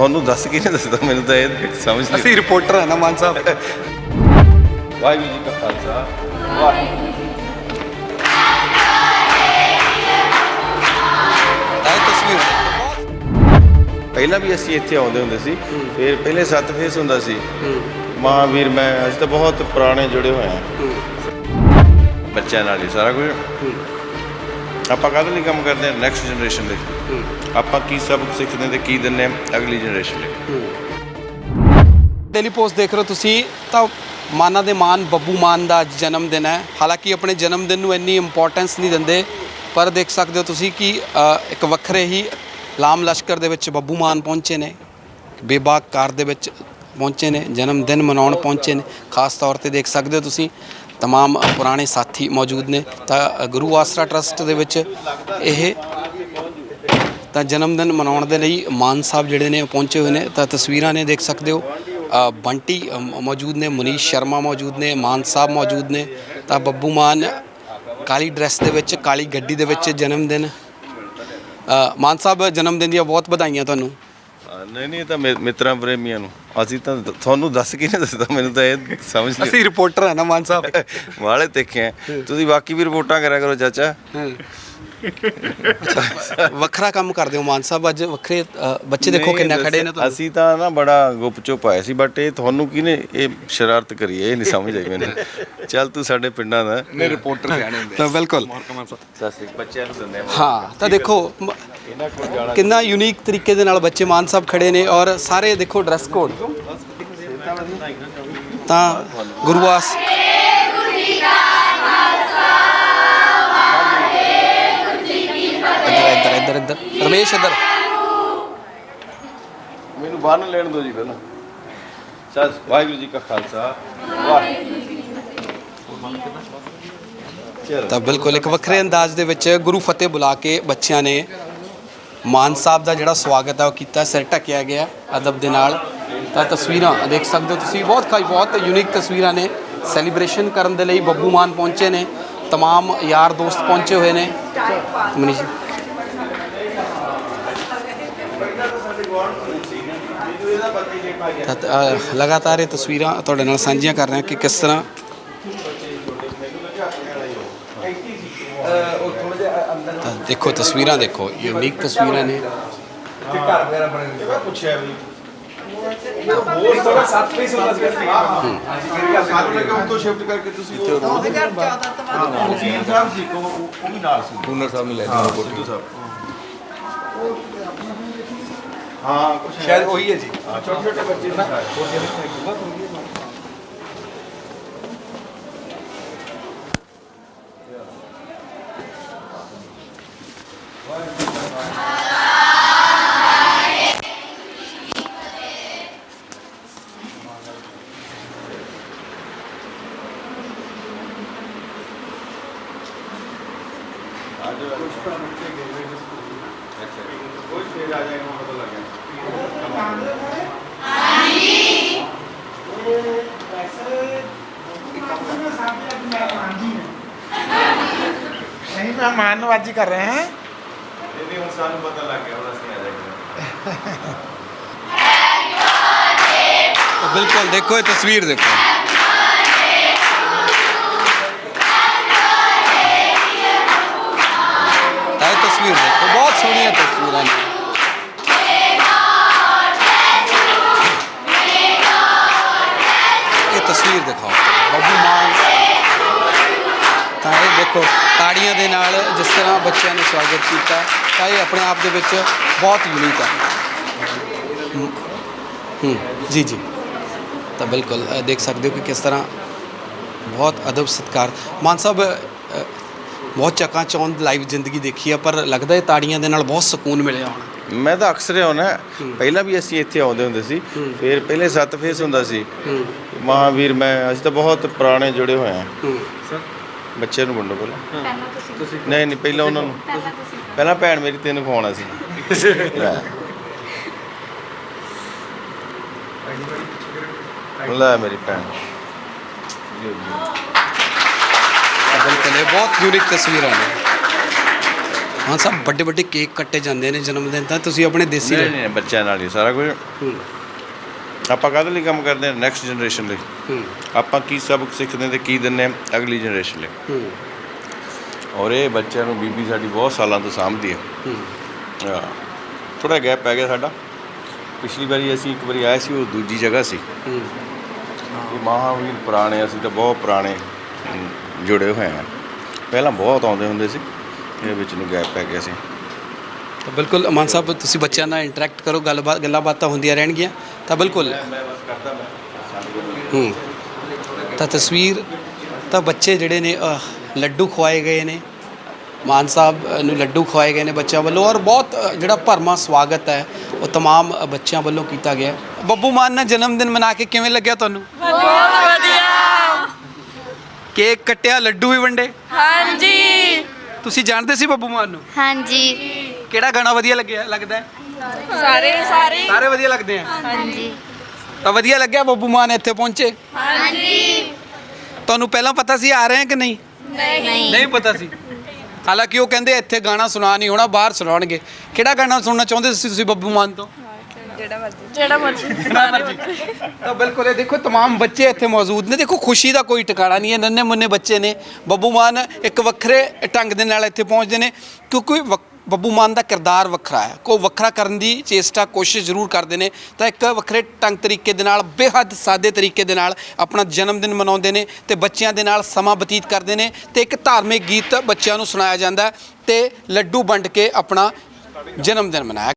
ਤੁਹਾਨੂੰ ਦੱਸ ਕੇ ਨਹੀਂ ਦੱਸਦਾ ਮੈਨੂੰ ਤਾਂ ਇਹ ਸਮਝ ਨਹੀਂ ਅਸੀਂ ਰਿਪੋਰਟਰ ਹਾਂ ਨਾ ਮਾਨ ਸਾਹਿਬ। ਵਾਹਿਗੁਰੂ ਜੀ ਕਾ ਖਾਲਸਾ। ਵਾਹਿਗੁਰੂ ਪਹਿਲਾਂ ਵੀ ਅਸੀਂ ਇੱਥੇ ਆਉਂਦੇ ਹੁੰਦੇ ਸੀ ਫਿਰ ਪਹਿਲੇ ਸੱਤ ਫੇਸ ਹੁੰਦਾ ਸੀ। ਮਹਾਵੀਰ ਮੈਂ ਅਸੀਂ ਤਾਂ ਬਹੁਤ ਪੁਰਾਣੇ ਜੁੜੇ ਹੋਏ ਆ ਬੱਚਿਆਂ ਨਾਲ ਹੀ ਸਾਰਾ ਕੁਝ। ਆਪਾਂ ਕਾਹਦੇ ਲਈ ਕੰਮ ਕਰਦੇ ਹਾਂ? ਨੈਕਸਟ ਜਨਰੇਸ਼ਨ ਲਈ। ਆਪਾਂ ਕੀ ਸਬਕ ਸਿੱਖਦੇ ਤੇ ਕੀ ਹਾਂ ਅਗਲੀ ਜਨਰੇਸ਼ਨ ਲਈ। ਡੇਲੀ ਪੋਸਟ ਦੇਖ ਰਹੇ ਹੋ ਤੁਸੀਂ ਤਾਂ ਮਾਨਾ ਦੇ ਮਾਨ ਬੱਬੂ ਮਾਨ ਦਾ ਅੱਜ ਜਨਮ ਦਿਨ ਹੈ। ਹਾਲਾਂਕਿ ਆਪਣੇ ਜਨਮ ਦਿਨ ਨੂੰ ਇੰਨੀ ਇੰਪੋਰਟੈਂਸ ਨਹੀਂ ਦਿੰਦੇ ਪਰ ਦੇਖ ਸਕਦੇ ਹੋ ਤੁਸੀਂ ਕਿ ਅ, ਇੱਕ ਵੱਖਰੇ ਹੀ ਲਾਮ ਲਸ਼ਕਰ ਦੇ ਵਿੱਚ ਬੱਬੂ ਮਾਨ ਪਹੁੰਚੇ ਨੇ ਬੇਬਾਕ ਕਾਰ ਦੇ ਵਿੱਚ ਪਹੁੰਚੇ ਨੇ ਜਨਮ ਦਿਨ ਮਨਾਉਣ ਪਹੁੰਚੇ ਨੇ। ਖਾਸ ਤੌਰ ਤੇ ਦੇਖ ਸਕਦੇ ਹੋ ਤੁਸੀਂ तमाम ਪੁਰਾਣੇ ਸਾਥੀ ਮੌਜੂਦ ਨੇ ਤਾਂ ਗੁਰੂ ਆਸਰਾ ਟਰਸਟ ਦੇ ਵਿੱਚ ਇਹ ਤਾਂ ਜਨਮ ਦਿਨ ਮਨਾਉਣ ਦੇ ਲਈ ਮਾਨ ਸਾਹਿਬ ਜਿਹੜੇ ਨੇ ਉਹ ਪਹੁੰਚੇ ਹੋਏ ਨੇ ਤਾਂ ਤਸਵੀਰਾਂ ਨੇ ਦੇਖ ਸਕਦੇ ਹੋ ਅ, ਬੰਟੀ ਅ, ਮ- ਮੌਜੂਦ ਨੇ ਮਨੀਸ਼ ਸ਼ਰਮਾ ਮੌਜੂਦ ਨੇ ਮਾਨ ਸਾਹਿਬ ਮੌਜੂਦ ਨੇ ਤਾਂ ਬੱਬੂ ਮਾਨ ਕਾਲੀ ਡਰੈਸ ਦੇ ਵਿੱਚ ਕਾਲੀ ਗੱਡੀ ਦੇ ਵਿੱਚ ਜਨਮ ਦਿਨ ਅ, ਮਾਨ ਸਾਹਿਬ ਜਨਮ ਦਿਨ ਦੀਆਂ ਬਹੁਤ ਵਧਾਈਆਂ ਤੁਹਾਨੂੰ ਹਾਂ, ਨਹੀਂ ਨਹੀਂ ਇਹ ਤਾਂ ਮਿ- ਮਿੱਤਰਾਂ ਪ੍ਰੇਮੀਆਂ ਨੂੰ। ਅਸੀਂ ਤਾਂ ਦ- ਤੁਹਾਨੂੰ ਦੱਸ ਕੇ ਨਹੀਂ ਦੱਸਦਾ ਮੈਨੂੰ ਤਾਂ ਇਹ ਸਮਝ ਨਹੀਂ ਅਸੀਂ ਰਿਪੋਰਟਰ ਹਾਂ ਨਾ ਮਾਨ ਸਾਹਿਬ। ਵਾਲੇ ਦੇਖੇ ਆ। ਤੁਸੀਂ ਬਾਕੀ ਵੀ ਰਿਪੋਰਟਾਂ ਕਰਿਆ ਕਰੋ ਚਾਚਾ। ਵੱਖਰਾ ਕੰਮ ਕਰਦੇ ਹੋ ਮਾਨ ਸਾਹਿਬ ਅੱਜ ਵੱਖਰੇ ਅ, ਬੱਚੇ ਦੇਖੋ ਕਿੰਨੇ ਖੜੇ ਨੇ ਤੁਹਾਨੂੰ। ਅਸੀਂ ਤਾਂ ਨਾ ਬੜਾ ਗੁਪਚੁਪ ਆਏ ਸੀ ਬਟ ਇਹ ਤੁਹਾਨੂੰ ਕਿਹਨੇ ਇਹ ਸ਼ਰਾਰਤ ਕਰੀ ਹੈ, ਇਹ ਨਹੀਂ ਸਮਝ ਆਈ ਮੈਨੂੰ। ਚੱਲ ਤੂੰ ਸਾਡੇ ਪਿੰਡਾਂ ਦਾ। ਨੇ ਰਿਪੋਰਟਰ ਸਿਆਣੇ ਹੁੰਦੇ ਤਾਂ ਬਿਲਕੁਲ। ਸਾਸੀ ਬੱਚਿਆਂ ਨੂੰ ਦਿੰਦੇ ਹਾਂ ਤਾਂ ਦੇਖੋ ਮ- ਕਿੰਨਾ ਯੂਨੀਕ ਤਰੀਕੇ ਦੇ ਨਾਲ ਬੱਚੇ ਮਾਨ ਸਾਹਿਬ ਖੜੇ ਨੇ ਔਰ ਸਾਰੇ ਦੇਖੋ ਡਰੈਸ ਕੋਡ ਤਾਂ ਗੁਰੂਆਸ ਇੱਧਰ ਇੱਧਰ ਇੱਧਰ ਰਮੇਸ਼ ਇੱਧਰ ਮੈਨੂੰ ਬੰਨ ਲੈਣ ਦਿਓ ਜੀ ਪਹਿਲਾਂ ਸਤਿ ਵਾਹਿਗੁਰੂ ਜੀ ਕਾ ਖਾਲਸਾ ਵਾਹਿਗੁਰੂ ਜੀ ਚਲੋ ਤਾਂ ਬਿਲਕੁਲ ਇੱਕ ਵੱਖਰੇ ਅੰਦਾਜ਼ ਦੇ ਵਿੱਚ ਗੁਰੂ ਫਤਿਹ ਬੁਲਾ ਕੇ ਬੱਚਿਆਂ ਨੇ ਮਾਨ ਸਾਹਿਬ ਦਾ ਜਿਹੜਾ ਸਵਾਗਤ ਹੈ ਉਹ ਕੀਤਾ ਸਿਰ ਢੱਕਿਆ ਗਿਆ ਅਦਬ ਦੇ ਨਾਲ ਤਾਂ ਤਸਵੀਰਾਂ ਦੇਖ ਸਕਦੇ ਹੋ ਤੁਸੀਂ ਬਹੁਤ ਖਾਈ ਬਹੁਤ ਯੂਨੀਕ ਤਸਵੀਰਾਂ ਨੇ ਸੈਲੀਬ੍ਰੇਸ਼ਨ ਕਰਨ ਦੇ ਲਈ ਬੱਬੂ ਮਾਨ ਪਹੁੰਚੇ ਨੇ तमाम ਯਾਰ ਦੋਸਤ ਪਹੁੰਚੇ ਹੋਏ ਨੇ ਮਨੀਸ਼ ਲਗਾਤਾਰ ਇਹ ਤਸਵੀਰਾਂ ਤੁਹਾਡੇ ਨਾਲ ਸਾਂਝੀਆਂ ਕਰ ਰਹੇ ਹਾਂ ਕਿ ਕਿਸ ਤਰ੍ਹਾਂ ਤਾਂ ਦੇਖੋ ਤਸਵੀਰਾਂ ਦੇਖੋ ਯੂਨੀਕ ਤਸਵੀਰਾਂ ਨੇ ਪੁੱਛਿਆ ਵੀ ਤੋਂ ਸ਼ਿਫਟ ਕਰਕੇ ਤੁਸੀਂ 2014 ਤੋਂ ਵਕੀਲ ਸਾਹਿਬ ਸੀ ਕੋ ਉਹ ਵੀ ਨਾਲ ਸੀ ਪੂਨਰ ਸਾਹਿਬ ਨੂੰ ਲੈ ਹਾਂ ਜਾਓ ਸਿੱਧੂ ਸਾਹਿਬ ਹਾਂ ਕੁਛ ਹੈ। ਸ਼ਾਇਦ ਉਹੀ ਹੈ ਜੀ ਹਾਂ, ਛੋਟੇ ਛੋਟੇ ਬੱਚੇ ਨੇ ਸਾਰੇ ਕੋਈ ਸਟੇਜ ਆ ਜਾਏਗਾ ਪਤਾ ਲੱਗ ਗਿਆ ਮਹਿਮਾਨ ਨਵਾਜੀ ਕਰ ਰਹੇ ਹਾਂ। ਇਹ ਵੀ ਹੁਣ ਸਾਨੂੰ ਪਤਾ ਲੱਗ ਗਿਆ ਹੁਣ ਅਸੀਂ ਆ ਜਾਏਗੇ ਬਿਲਕੁਲ ਦੇਖੋ ਇਹ ਤਸਵੀਰ ਦੇਖੋ। ਤਸਵੀਰ ਦੇਖੋ ਬਹੁਤ ਸੋਹਣੀਆਂ ਤਸਵੀਰਾਂ ਦੇਖੋ ਤਾੜੀਆਂ ਦੇ ਨਾਲ ਜਿਸ ਤਰ੍ਹਾਂ ਬੱਚਿਆਂ ਨੇ ਸਵਾਗਤ ਕੀਤਾ ਤਾਂ ਇਹ ਆਪਣੇ ਆਪ ਦੇ ਵਿੱਚ ਬਹੁਤ ਯੂਨੀਕ ਹੈ ਹੂੰ ਜੀ ਜੀ। ਤਾਂ ਬਿਲਕੁਲ ਦੇਖ ਸਕਦੇ ਹੋ ਕਿ ਕਿਸ ਤਰ੍ਹਾਂ ਬਹੁਤ ਅਦਬ ਸਤਿਕਾਰ। ਮਾਨ ਸਾਹਿਬ ਬਹੁਤ ਚੱਕਾਂ ਚੌਂਦ ਲਾਈਵ ਜ਼ਿੰਦਗੀ ਦੇਖੀ ਆ ਪਰ ਲੱਗਦਾ ਹੈ ਤਾੜੀਆਂ ਦੇ ਨਾਲ ਬਹੁਤ ਸਕੂਨ ਮਿਲਿਆ ਹੋਣਾ। ਮੈਂ ਤਾਂ ਅਕਸਰ ਹੀ। ਆਉਣਾ ਪਹਿਲਾਂ ਵੀ ਅਸੀਂ ਇੱਥੇ ਆਉਂਦੇ ਹੁੰਦੇ ਸੀ ਫਿਰ ਪਹਿਲੇ ਸੱਤ ਫੇਸ ਹੁੰਦਾ ਸੀ। ਮਹਾਵੀਰ ਮੈਂ ਅਸੀਂ ਤਾਂ ਬਹੁਤ ਪੁਰਾਣੇ ਜੁੜੇ ਹੋਏ ਆ। ਹੂੰ। ਬੱਚੇ ਨੂੰ ਵੰਡੋ ਪਹਿਲਾਂ। ਪਹਿਲਾਂ ਤੁਸੀਂ ਨਹੀਂ ਨਹੀਂ ਪਹਿਲਾਂ ਉਹਨਾਂ ਨੂੰ। ਪਹਿਲਾਂ ਤੁਸੀਂ ਪਹਿਲਾਂ ਭੈਣ ਮੇਰੀ ਤੈਨੂੰ ਖਵਾਉਣਾ ਸੀ। ਲੈ। ਲੈ ਮੇਰੀ ਭੈਣ। ਬਿਲਕੁਲ ਇਹ ਬਹੁਤ ਯੂਨੀਕ ਤਸਵੀਰਾਂ ਨੇ। ਹਾਂ ਸਭ ਵੱਡੇ ਵੱਡੇ ਕੇਕ ਕੱਟੇ ਜਾਂਦੇ ਨੇ ਜਨਮ ਦਿਨ ਤਾਂ ਤੁਸੀਂ ਆਪਣੇ ਦੇਸੀ ਨਹੀਂ ਨਹੀਂ ਬੱਚਿਆਂ ਨਾਲ ਹੀ ਸਾਰਾ ਕੁਝ। ਹੂੰ। ਆਪਾਂ ਕਾਹਦੇ ਲਈ ਕੰਮ ਕਰਦੇ ਹਾਂ? ਨੈਕਸਟ ਜਨਰੇਸ਼ਨ ਲਈ। ਹੂੰ। ਆਪਾਂ ਕੀ ਸਬਕ ਸਿੱਖਦੇ ਤੇ ਕੀ ਦਿੰਦੇ ਹਾਂ? ਅਗਲੀ ਜਨਰੇਸ਼ਨ ਲਈ। ਹੂੰ। ਔਰ ਇਹ ਬੱਚਿਆਂ ਨੂੰ ਬੀਬੀ ਸਾਡੀ ਬਹੁਤ ਸਾਲਾਂ ਤੋਂ ਸਾਂਭਦੀ ਹੈ। ਹੂੰ। ਥੋੜਾ ਗੈਪ ਪੈ ਗਿਆ ਸਾਡਾ। ਪਿਛਲੀ ਵਾਰੀ ਅਸੀਂ ਇੱਕ ਵਾਰੀ ਆਏ ਸੀ ਉਹ ਦੂਜੀ ਜਗ੍ਹਾ ਸੀ। ਹੂੰ। ਇਹ ਮਹਾਵੀਰ ਪੁਰਾਣੇ ਅਸੀਂ ਤਾਂ ਬਹੁਤ ਪੁਰਾਣੇ ਜੁੜੇ ਹੋਏ ਹਾਂ। ਪਹਿਲਾਂ ਬਹੁਤ ਆਉਂਦੇ ਹੁੰਦੇ ਸੀ ਇਹ ਵਿੱਚ ਨੂੰ ਗੈਪ ਪੈ ਗਿਆ ਸੀ। ਤਾਂ ਬਿਲਕੁਲ ਅਮਨ ਸਾਹਿਬ ਤੁਸੀਂ ਬੱਚਿਆਂ ਨਾਲ ਇੰਟਰੈਕਟ ਕਰੋ ਗੱਲਬਾਤ ਗੱਲਾਂ ਬਾਤਾਂ ਹੁੰਦੀਆਂ ਰਹਿਣਗੀਆਂ। ਤਾਂ ਬਿਲਕੁਲ ਮੈਂ ਬਸ ਕਰਦਾ ਮੈਂ ਹੂੰ ਤਾਂ ਤਸਵੀਰ ਤਾਂ ਬੱਚੇ ਜਿਹੜੇ ਨੇ ਅਹ, ਲੱਡੂ ਖਵਾਏ ਗਏ ਨੇ ਮਾਨ ਸਾਹਿਬ ਅ, ਨੂੰ ਲੱਡੂ ਖਵਾਏ ਗਏ ਨੇ ਬੱਚਿਆਂ ਵੱਲੋਂ ਔਰ ਬਹੁਤ ਅ, ਜਿਹੜਾ ਭਰਮਾ ਸਵਾਗਤ ਹੈ ਉਹ तमाम ਅ, ਬੱਚਿਆਂ ਵੱਲੋਂ ਕੀਤਾ ਗਿਆ ਬੱਬੂ ਮਾਨ ਦਾ ਜਨਮ ਦਿਨ ਮਨਾ ਕੇ ਕਿਵੇਂ ਲੱਗਿਆ ਤੁਹਾਨੂੰ ਬਹੁਤ ਵਧੀਆ ਕੇਕ ਕੱਟਿਆ ਲੱਡੂ ਵੀ ਵੰਡੇ ਹਾਂਜੀ ਤੁਸੀਂ ਜਾਣਦੇ ਸੀ ਬੱਬੂ ਮਾਨ ਨੂੰ ਹਾਂਜੀ ਕਿਹੜਾ ਗਾਣਾ ਵਧੀਆ ਲੱਗਿਆ ਲੱਗਦਾ ਹੈ? ਸਾਰੇ ਸਾਰੇ ਸਾਰੇ ਵਧੀਆ ਲੱਗਦੇ ਆ ਹਾਂਜੀ ਤਾਂ ਵਧੀਆ ਲੱਗਿਆ ਬੱਬੂ ਮਾਨ ਇੱਥੇ ਪਹੁੰਚੇ ਹਾਂਜੀ ਤੁਹਾਨੂੰ ਪਹਿਲਾਂ ਪਤਾ ਸੀ ਆ ਰਹੇ ਹੈ ਕਿ ਨਹੀਂ ਨਹੀਂ ਨਹੀਂ ਪਤਾ ਸੀ ਹਾਲਾਂਕਿ ਉਹ ਕਹਿੰਦੇ ਇੱਥੇ ਗਾਣਾ ਸੁਣਾ ਨਹੀਂ ਹੋਣਾ ਬਾਹਰ ਸੁਣਾਉਣਗੇ ਕਿਹੜਾ ਗਾਣਾ ਸੁਣਨਾ ਚਾਹੁੰਦੇ ਸੀ ਤੁਸੀਂ ਬੱਬੂ ਮਾਨ ਤੋਂ ਜਿਹੜਾ ਮਰਜ਼ੀ ਤਾਂ ਬਿਲਕੁਲ ਇਹ ਦੇਖੋ तमाम ਬੱਚੇ ਇੱਥੇ ਮੌਜੂਦ ਨੇ ਦੇਖੋ ਖੁਸ਼ੀ ਦਾ ਕੋਈ ਟਿਕਾਣਾ ਨਹੀਂ ਹੈ ਨੰਨੇ ਮੁੰਨੇ ਬੱਚੇ ਨੇ ਬੱਬੂ ਮਾਨ ਇੱਕ ਵੱਖਰੇ ਢੰਗ ਦੇ ਨਾਲ ਇੱਥੇ ਪਹੁੰਚਦੇ ਨੇ ਕਿਉਂਕਿ ਵਕ- ਬੱਬੂ ਮਾਨ ਦਾ ਕਿਰਦਾਰ ਵੱਖਰਾ ਹੈ। ਕੋ ਵੱਖਰਾ ਕਰਨ ਦੀ ਚੇਸਟਾ, ਕੋਸ਼ਿਸ਼ ਜ਼ਰੂਰ ਕਰਦੇ ਨੇ। ਤਾਂ ਇੱਕ ਵੱਖਰੇ ਢੰਗ ਤਰੀਕੇ ਦੇ ਨਾਲ, ਬੇਹੱਦ ਸਾਦੇ ਤਰੀਕੇ ਦੇ ਨਾਲ ਆਪਣਾ ਜਨਮ ਦਿਨ ਮਨਾਉਂਦੇ ਨੇ ਤੇ ਬੱਚਿਆਂ ਦੇ ਨਾਲ ਸਮਾਂ ਬਤੀਤ ਕਰਦੇ ਨੇ ਤੇ ਇੱਕ ਧਾਰਮਿਕ ਗੀਤ ਬੱਚਿਆਂ ਨੂੰ ਸੁਣਾਇਆ ਜਾਂਦਾ ਹੈ ਤੇ ਲੱਡੂ ਵੰਡ ਕੇ ਆਪਣਾ ਜਨਮ ਦਿਨ ਮਨਾਇਆ